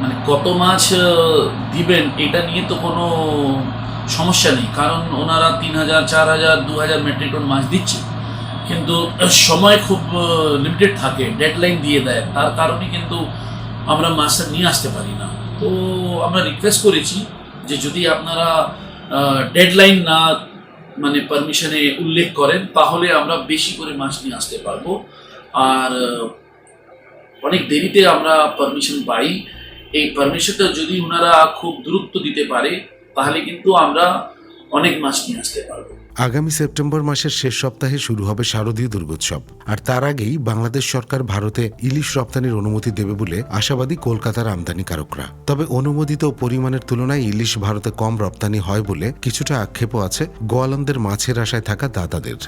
মানে কত মাছ দিবেন, এটা নিয়ে তো কোনো সমস্যা নেই। কারণ ওনারা তিন হাজার, চার হাজার, দু হাজার মেট্রিক টন মাছ দিচ্ছে। কিন্তু সময় খুব লিমিটেড থাকে ডেডলাইন দিয়ে দেয়। তার কারণে কিন্তু আমরা মাছটা নিয়ে আসতে পারি না। তো আমরা রিকোয়েস্ট করেছি যে যদি আপনারা ডেডলাইন না মানে পারমিশনে উল্লেখ করেন, তাহলে আমরা বেশি করে মাছ নিয়ে আসতে পারব। আর অনেক দেরিতে আমরা পারমিশন পাই। এই পারমিশনটা যদি ওনারা খুব দূরত্ব দিতে পারে, তাহলে কিন্তু আমরা অনেক মাছ নিয়ে আসতে পারব। আগামী সেপ্টেম্বর মাসের শেষ সপ্তাহে শুরু হবে শারদীয় দুর্গোৎসব। আর তার আগেই বাংলাদেশ সরকার ভারতে ইলিশ রপ্তানির অনুমতি দেবে বলে আশাবাদী কলকাতার আমদানিকারকরা। তবে অনুমোদিত পরিমাণের তুলনায় ইলিশ ভারতে কম রপ্তানি হয় বলে কিছুটা আক্ষেপও আছে গোয়ালন্দের মাছের আশায় থাকা দাতাদের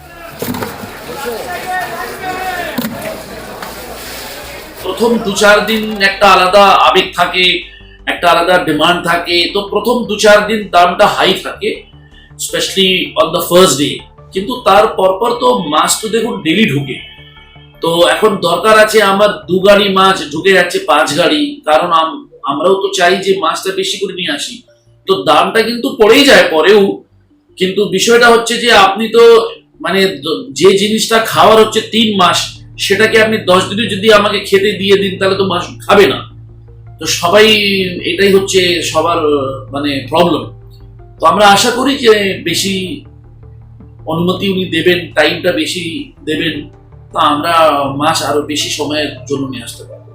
প্রথম দু চার দিন একটা আলাদা আবেগ থাকে, একটা আলাদা ডিমান্ড থাকে। তো প্রথম দু চার দিন দামটা হাই থাকে specially on the first day কিন্তু তার পরপর তো মাছ তো দেখুন ডেলি ঢুকে। তো এখন দরকার আছে আমার দু গাড়ি মাছ ঢুকে যাচ্ছে, পাঁচ গাড়ি। কারণ আম- আমরাও তো চাই যে মাছটা বেশি করে নিয়ে আসি। তো দামটা কিন্তু পড়েই যায় পরেও। কিন্তু বিষয়টা হচ্ছে যে আপনি তো মানে যে জিনিসটা খাওয়ার হচ্ছে তিন মাস সেটাকে আপনি দশ দিনে যদি আমাকে খেতে দিয়ে দিন, তাহলে তো মাছ খাবে না। তো সবাই এটাই হচ্ছে সবার মানে প্রবলেম তো আমরা আশা করি যে বেশি অনুমতি উনি দেবেন টাইমটা বেশি দেবেন, তা আমরা মাস আরও বেশি সময়ের জন্য নিয়ে আসতে পারব।